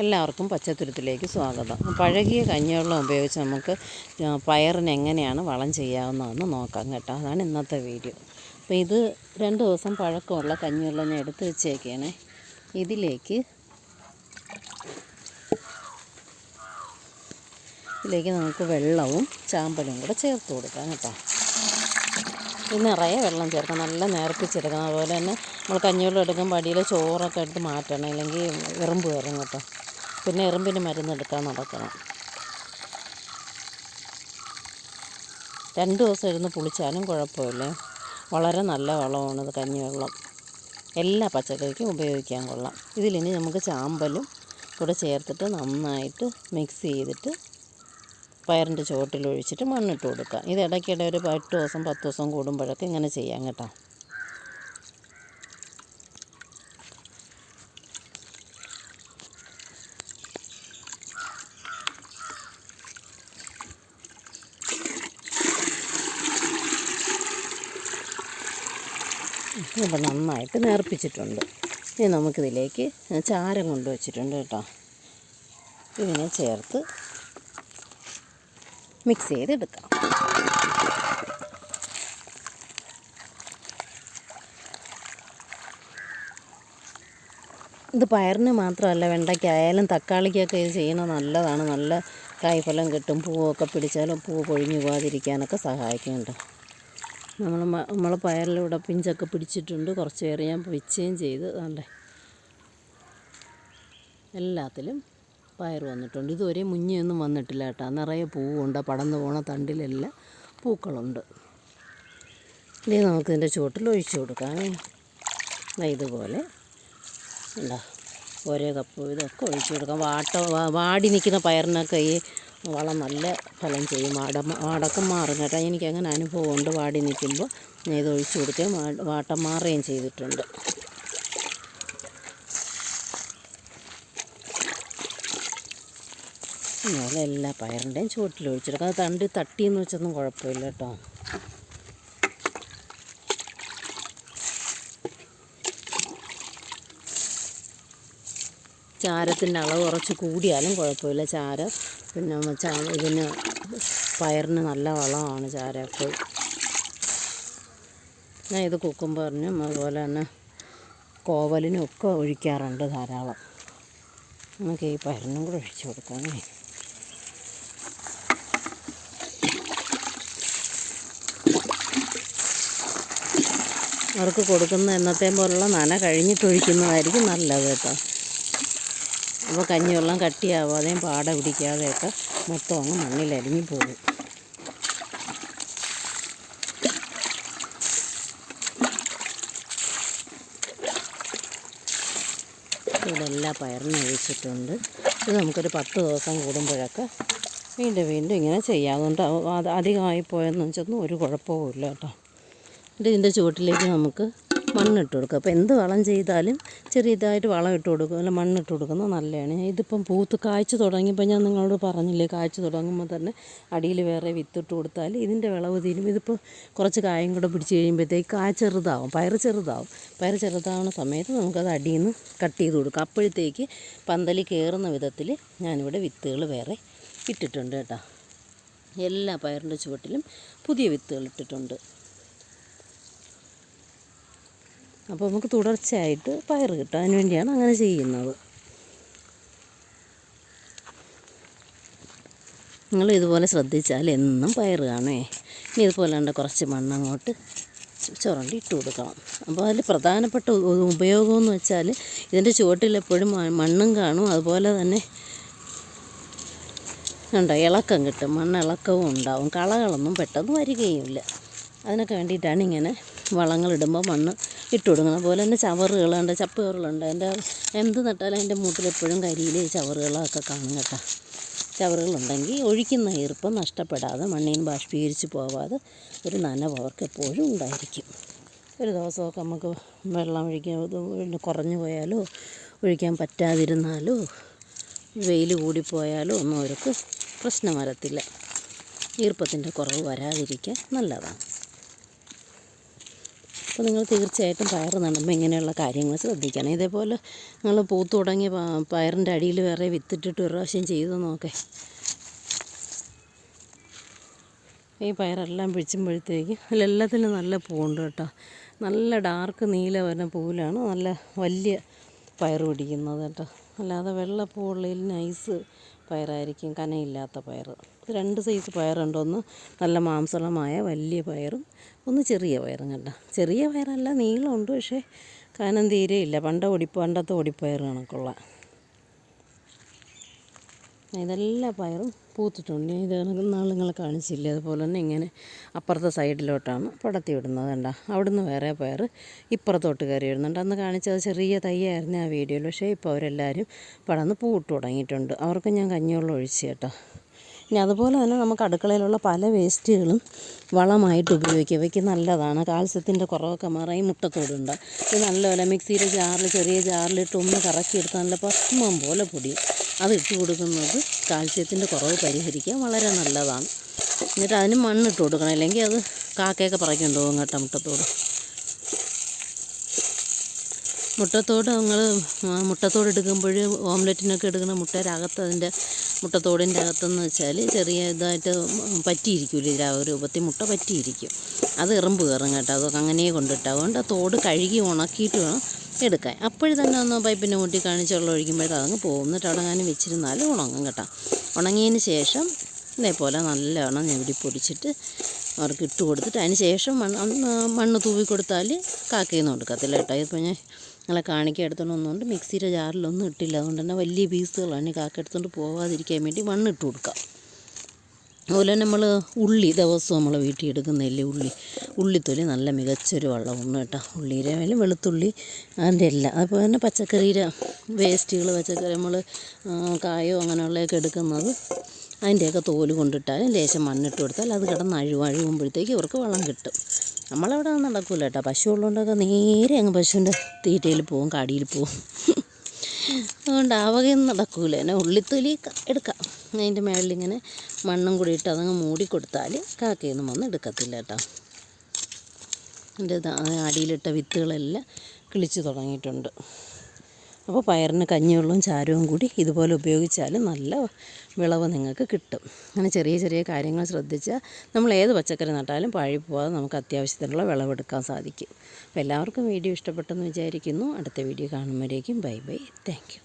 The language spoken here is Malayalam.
എല്ലാവർക്കും പച്ചത്തുരുത്തിലേക്ക് സ്വാഗതം. പഴകിയ കഞ്ഞിവെള്ളം ഉപയോഗിച്ച് നമുക്ക് പയറിന് എങ്ങനെയാണ് വളം ചെയ്യാവുന്നതെന്ന് നോക്കാം കേട്ടോ. അതാണ് ഇന്നത്തെ വീഡിയോ. അപ്പോൾ ഇത് രണ്ട് ദിവസം പഴക്കമുള്ള കഞ്ഞിവെള്ളം ഞാൻ എടുത്ത് വെച്ചേക്കാണ് ഇതിലേക്ക് ഇതിലേക്ക് നമുക്ക് വെള്ളവും ചാമ്പലും കൂടെ ചേർത്ത് കൊടുക്കാം കേട്ടോ. ഇത് നിറയെ വെള്ളം ചേർക്കണം നല്ല നേർപ്പിച്ചെടുക്കണം. അതുപോലെ തന്നെ നമ്മൾ കഞ്ഞിവെള്ളം എടുക്കുമ്പോൾ അടിയിൽ ചോറൊക്കെ എടുത്ത് മാറ്റണം. ഇല്ലെങ്കിൽ എറുമ്പ് കയറും കേട്ടോ. പിന്നെ എറുമ്പിന് മരുന്ന് എടുക്കാൻ നടക്കണം. രണ്ട് ദിവസം ഇരുന്ന് പുളിച്ചാലും കുഴപ്പമില്ല. വളരെ നല്ല വളമാണ് ഇത് കഞ്ഞിവെള്ളം. എല്ലാ പച്ചക്കറിക്കും ഉപയോഗിക്കാൻ കൊള്ളാം. ഇതിലിനി നമുക്ക് ചാമ്പലും കൂടെ ചേർത്തിട്ട് നന്നായിട്ട് മിക്സ് ചെയ്തിട്ട് പയറിന്റെ ചുവട്ടിൽ ഒഴിച്ചിട്ട് മണ്ണിട്ട് കൊടുക്കാം. ഇത് ഇടയ്ക്കിടെ ഒരു എട്ട് ദിവസം പത്ത് ദിവസം കൂടുമ്പോഴൊക്കെ ഇങ്ങനെ ചെയ്യാം കേട്ടോ. ഇപ്പം നന്നായിട്ട് നേർപ്പിച്ചിട്ടുണ്ട്. ഇനി നമുക്കിതിലേക്ക് ചാരം കൊണ്ടുവച്ചിട്ടുണ്ട് കേട്ടോ. ഇതിനെ ചേർത്ത് മിക്സ് ചെയ്തെടുക്കാം. ഇത് പയറിന് മാത്രമല്ല വെണ്ടയ്ക്കായാലും തക്കാളിക്കൊക്കെ ഇത് ചെയ്യുന്നത് നല്ലതാണ്. നല്ല കായ്ഫലം കിട്ടും പൂവൊക്കെ പിടിച്ചാലും പൂവ് പൊഴിഞ്ഞു പോകാതിരിക്കാനൊക്കെ സഹായിക്കുന്നുണ്ട്. നമ്മൾ നമ്മൾ പയറിലൂടെ പിഞ്ചൊക്കെ പിടിച്ചിട്ടുണ്ട്. കുറച്ച് പേര് ഞാൻ വെച്ചുകയും ചെയ്ത് അല്ലേ? എല്ലാത്തിലും പയർ വന്നിട്ടുണ്ട്. ഇതുവരെ മുഞ്ഞയൊന്നും വന്നിട്ടില്ല കേട്ടോ. നിറയെ പൂവുണ്ട്. പടന്ന് പോണ തണ്ടിലെല്ലാം പൂക്കളുണ്ട്. ഇനി നമുക്കിതിന്റെ ചുവട്ടിൽ ഒഴിച്ചു കൊടുക്കാം. ഇതുപോലെ. ഉണ്ടോ ഓരോ കപ്പ് ഇതൊക്കെ ഒഴിച്ചു കൊടുക്കാം. വാട്ട വാടി നിൽക്കുന്ന പയറിനൊക്കെ ഈ വളം നല്ല ഫലം ചെയ്യും. വാട വാടക്കം മാറും കേട്ടോ. എനിക്കങ്ങനെ അനുഭവമുണ്ട് വാടി നിൽക്കുമ്പോൾ ഞാൻ ഇത് ഒഴിച്ചു കൊടുക്കുകയും വാട്ടം മാറുകയും ചെയ്തിട്ടുണ്ട്. ഇതുപോലെ എല്ലാ പയറിന്റെയും ചുവട്ടിൽ ഒഴിച്ചെടുക്കാം അത് തണ്ടി തട്ടിയെന്ന് വെച്ചൊന്നും കുഴപ്പമില്ല കേട്ടോ. ചാരത്തിന്റെ അളവ് കുറച്ച് കൂടിയാലും കുഴപ്പമില്ല. ചാരം പിന്നെ ഇതിന് പയറിന് നല്ല വളമാണ് ചാരമൊക്കെ ഞാൻ ഇത് കുക്കുംബറിനും അതുപോലെ തന്നെ കോവലിനും ഒക്കെ ഒഴിക്കാറുണ്ട് ധാരാളം. നമുക്ക് ഈ പയറിനും കൂടെ ഒഴിച്ചു കൊടുക്കാമേ അവർക്ക് കൊടുക്കുന്ന എന്നത്തെ പോലുള്ള നന കഴിഞ്ഞിട്ടൊഴിക്കുന്നതായിരിക്കും നല്ലത് കേട്ടോ. അപ്പോൾ കഞ്ഞിവെള്ളം കട്ടിയാവാതെയും പാട പിടിക്കാതെയൊക്കെ മൊത്തം അങ്ങ് മണ്ണിലരിഞ്ഞു പോകും. ഇതെല്ലാം പയറിന് ഒഴിച്ചിട്ടുണ്ട്. ഇത് നമുക്കൊരു പത്ത് ദിവസം കൂടുമ്പോഴൊക്കെ വീണ്ടും വീണ്ടും ഇങ്ങനെ ചെയ്യാവുന്നുണ്ട്. അത് അധികമായി പോയെന്ന് വെച്ചൊന്നും ഒരു കുഴപ്പവും ഇല്ല കേട്ടോ ഇതിന്റെ ചുവട്ടിലേക്ക് നമുക്ക് മണ്ണിട്ട് കൊടുക്കുക അപ്പോൾ എന്ത് വളം ചെയ്താലും ചെറിയതായിട്ട് വളം ഇട്ട് കൊടുക്കുക അല്ല മണ്ണിട്ട് കൊടുക്കുന്നത് നല്ലതാണ്. ഇതിപ്പം പൂത്ത് കായ്ച്ചു തുടങ്ങിയപ്പോൾ ഞാൻ നിങ്ങളോട് പറഞ്ഞില്ലേ കായ്ച്ചു തുടങ്ങുമ്പോൾ തന്നെ അടിയിൽ വേറെ വിത്തിട്ട് കൊടുത്താൽ ഇതിന്റെ വിളവ് തീരും. ഇതിപ്പോൾ കുറച്ച് കായും കൂടെ പിടിച്ച് കഴിയുമ്പോഴത്തേക്ക് കായ ചെറുതാവും പയർ ചെറുതാവും. പയർ ചെറുതാവുന്ന സമയത്ത് നമുക്കത് അടിയിൽ നിന്ന് കട്ട് ചെയ്ത് കൊടുക്കുക അപ്പോഴത്തേക്ക് പന്തലി കയറുന്ന വിധത്തിൽ ഞാനിവിടെ വിത്തുകൾ വേറെ ഇട്ടിട്ടുണ്ട് കേട്ടോ. എല്ലാ പയറിന്റെ ചുവട്ടിലും പുതിയ വിത്തുകൾ ഇട്ടിട്ടുണ്ട്. അപ്പോൾ നമുക്ക് തുടർച്ചയായിട്ട് പയർ കിട്ടും അതിന് വേണ്ടിയാണ് അങ്ങനെ ചെയ്യുന്നത്. നിങ്ങൾ ഇതുപോലെ ശ്രദ്ധിച്ചാൽ എന്നും പയർ കാണേ. ഇനി ഇതുപോലെ കുറച്ച് മണ്ണ് അങ്ങോട്ട് ചുരണ്ടി ഇട്ട് കൊടുക്കണം. അപ്പോൾ അതിൽ പ്രധാനപ്പെട്ട ഉപയോഗമെന്ന് വെച്ചാൽ ഇതിന്റെ ചുവട്ടിൽ എപ്പോഴും മണ്ണും കാണും. അതുപോലെ തന്നെ ഉണ്ടോ ഇളക്കം കിട്ടും. മണ്ണിളക്കവും ഉണ്ടാവും. കളകളൊന്നും പെട്ടെന്ന് വരികയുമില്ല. അതിനൊക്കെ വേണ്ടിയിട്ടാണ് ഇങ്ങനെ വളങ്ങളിടുമ്പോൾ മണ്ണ് ഇട്ട് കൊടുക്കുന്നത്. അതുപോലെ തന്നെ ചവറുകളുണ്ട് ചപ്പ് ചവറുകളുണ്ട് എന്റെ എന്ത് നട്ടാലും അതിന്റെ മൂട്ടിലെപ്പോഴും കരിയിൽ ചവറുകളൊക്കെ കാണും കേട്ടോ. ചവറുകളുണ്ടെങ്കിൽ ഒഴിക്കുന്ന ഈർപ്പം നഷ്ടപ്പെടാതെ മണ്ണിന് ബാഷ്പീകരിച്ച് പോവാതെ ഒരു നനവ് അവർക്ക് എപ്പോഴും ഉണ്ടായിരിക്കും. ഒരു ദിവസമൊക്കെ നമുക്ക് വെള്ളം ഒഴിക്കാൻ കുറഞ്ഞു പോയാലോ ഒഴിക്കാൻ പറ്റാതിരുന്നാലോ വെയിൽ കൂടിപ്പോയാലോ ഒന്നും അവർക്ക് പ്രശ്നം വരത്തില്ല. ഈർപ്പത്തിന്റെ കുറവ് വരാതിരിക്കാൻ നല്ലതാണ്. അപ്പോൾ നിങ്ങൾ തീർച്ചയായിട്ടും പയർ നടുമ്പോൾ ഇങ്ങനെയുള്ള കാര്യങ്ങൾ ശ്രദ്ധിക്കണം. ഇതേപോലെ നിങ്ങൾ പൂത്ത് തുടങ്ങിയ പ- പയറിന്റെ അടിയിൽ വേറെ വിത്തിട്ടിട്ട് ഒരു പ്രാവശ്യം ചെയ്ത് നോക്കേ. ഈ പയറെല്ലാം പിടിച്ചുമ്പോഴത്തേക്ക് അതിലെല്ലാത്തിലും നല്ല പൂവുണ്ട് കേട്ടോ. നല്ല ഡാർക്ക് നീല വരുന്ന പൂവിലാണ് നല്ല വലിയ പയർ പിടിക്കുന്നത് കേട്ടോ. അല്ലാതെ വെള്ള നൈസ് പയറായിരിക്കും കനയില്ലാത്ത പയർ രണ്ട് സൈസ് പയറുണ്ട് ഒന്ന് നല്ല മാംസളമായ വലിയ പയറും ഒന്ന് ചെറിയ പയറും കണ്ട. ചെറിയ പയറല്ല നീളമുണ്ട് പക്ഷേ കനം തീരെ ഇല്ല. പണ്ട ഒടി പണ്ടത്തെ ഒടിപ്പയർ കണക്കുള്ള. ഇതെല്ലാ പയറും പൂത്തിട്ടുണ്ട്. ഇത് നാൾ നിങ്ങൾ കാണിച്ചില്ലേ? അതുപോലെ തന്നെ ഇങ്ങനെ അപ്പുറത്തെ സൈഡിലോട്ടാണ് പടത്തി വിടുന്നത് കണ്ട. അവിടുന്ന് വേറെ പയർ ഇപ്പുറത്തോട്ട് കയറി വരുന്നുണ്ട്. അന്ന് കാണിച്ചത് ചെറിയ തയ്യായിരുന്നു ആ വീഡിയോയിൽ. പക്ഷേ ഇപ്പോൾ അവരെല്ലാവരും പടന്ന് പൂട്ട് തുടങ്ങിയിട്ടുണ്ട്. അവർക്ക് ഞാൻ കഞ്ഞിവെള്ളം ഒഴിച്ച് കേട്ടോ. ഇനി അതുപോലെ തന്നെ നമുക്ക് അടുക്കളയിലുള്ള പല വേസ്റ്റുകളും വളമായിട്ട് ഉപയോഗിക്കാം. ഇവയ്ക്ക് നല്ലതാണ്. കാൽസ്യത്തിന്റെ കുറവൊക്കെ മാറാൻ ഈ മുട്ടത്തോടുണ്ട് ഇത് നല്ലപോലെ മിക്സിയുടെ ജാറിൽ ചെറിയ ജാറിലിട്ട് ഒന്ന് കറക്കിയെടുത്താൽ നല്ല ഭസ്മം പോലെ പൊടിയും അത് ഇട്ട് കൊടുക്കുന്നത് കാൽസ്യത്തിന്റെ കുറവ് പരിഹരിക്കാൻ വളരെ നല്ലതാണ്. എന്നിട്ട് അതിന് മണ്ണിട്ട് കൊടുക്കണം. അല്ലെങ്കിൽ അത് കാക്കയൊക്കെ പറയ്ക്കൊണ്ട് പോകും കേട്ടോ മുട്ടത്തോട്. മുട്ടത്തോട് നിങ്ങൾ മുട്ടത്തോട് എടുക്കുമ്പോൾ ഓംലെറ്റിനൊക്കെ എടുക്കുന്ന മുട്ടയുടെ അകത്ത് അതിന്റെ മുട്ടത്തോടിന്റെ അകത്തെന്ന് വെച്ചാൽ ചെറിയ ഇതായിട്ട് പറ്റിയിരിക്കില്ല ദ്രാവക രൂപത്തിൽ മുട്ട പറ്റിയിരിക്കും. അത് എറുമ്പ് കയറും കേട്ടോ. അതൊക്കെ അങ്ങനെ കൊണ്ടിട്ട്. അതുകൊണ്ട് ആ തോട് കഴുകി ഉണക്കിയിട്ട് വേണം എടുക്കാൻ. അപ്പോഴും തന്നെ ഒന്ന് പൈപ്പിന്റെ മുട്ടി കാണിച്ച് വെള്ളം ഒഴിക്കുമ്പോഴത്തെ അതങ്ങ് പോകും. എന്നിട്ട് വെച്ചിരുന്നാലും ഉണങ്ങും കേട്ടോ. ഉണങ്ങിയതിന് ശേഷം ഇതേപോലെ നല്ലവണ്ണം ഞെവിടി പൊടിച്ചിട്ട് അവർക്ക് ഇട്ട് കൊടുത്തിട്ട് അതിന് ശേഷം മണ്ണ് മണ്ണ് തൂവി കൊടുത്താൽ കാക്കയൊന്നും എടുക്കത്തില്ല കേട്ടോ. ഇതിപ്പോൾ ഞാൻ നിങ്ങളെ കാണിക്ക എടുത്തോണ്ടൊന്നുകൊണ്ട് മിക്സിയുടെ ജാറിലൊന്നും ഇട്ടില്ല. അതുകൊണ്ട് തന്നെ വലിയ പീസുകളാണ്. കാക്ക എടുത്തുകൊണ്ട് പോവാതിരിക്കാൻ വേണ്ടി മണ്ണിട്ട് കൊടുക്കുക അതുപോലെ നമ്മൾ ഉള്ളി ദിവസവും നമ്മൾ വീട്ടിൽ എടുക്കുന്നതല്ലേ ഉള്ളി. ഉള്ളിത്തൊലി നല്ല മികച്ചൊരു വെള്ളമാണ് കേട്ടോ. ഉള്ളിയുടെ ആയാലും വെളുത്തുള്ളി അതിന്റെ എല്ലാം. അതുപോലെ തന്നെ പച്ചക്കറിയുടെ വേസ്റ്റുകൾ പച്ചക്കറി നമ്മൾ കായോ അങ്ങനെയുള്ളതൊക്കെ എടുക്കുന്നത് അതിന്റെയൊക്കെ തോൽ കൊണ്ടിട്ടാലും ലേശം മണ്ണിട്ട് കൊടുത്താൽ അത് കിടന്ന് അഴുവും അഴുകുമ്പോഴത്തേക്ക് ഇവർക്ക് വെള്ളം കിട്ടും. നമ്മളവിടെ നടക്കില്ല കേട്ടോ. പശു ഉള്ളതുകൊണ്ടൊക്കെ നേരെ അങ്ങ് പശുവിന്റെ തീറ്റയിൽ പോവും കാടിയിൽ പോവും. അതുകൊണ്ട് ആ വകയൊന്നും നടക്കൂല. എന്നെ ഉള്ളിത്തൊലി എടുക്കാം. അതിന്റെ മേളിൽ ഇങ്ങനെ മണ്ണും കൂടി ഇട്ട് അതങ്ങ് മൂടിക്കൊടുത്താൽ കാക്കയൊന്നും വന്ന് എടുക്കത്തില്ല കേട്ടോ. എന്റെ അടിയിലിട്ട വിത്തുകളെല്ലാം കിളിച്ച് തുടങ്ങിയിട്ടുണ്ട്. അപ്പോൾ പയറിന് കഞ്ഞിവെള്ളവും ചാരവും കൂടി ഇതുപോലെ ഉപയോഗിച്ചാൽ നല്ല വിളവ് നിങ്ങൾക്ക് കിട്ടും. അങ്ങനെ ചെറിയ ചെറിയ കാര്യങ്ങൾ ശ്രദ്ധിച്ചാൽ നമ്മൾ ഏത് പച്ചക്കറി നട്ടാലും പഴി പോകാതെ നമുക്ക് അത്യാവശ്യത്തിനുള്ള വിളവെടുക്കാൻ സാധിക്കും. അപ്പോൾ എല്ലാവർക്കും വീഡിയോ ഇഷ്ടപ്പെട്ടെന്ന് വിചാരിക്കുന്നു. അടുത്ത വീഡിയോ കാണുമ്പോഴേക്കും ബൈ ബൈ. താങ്ക്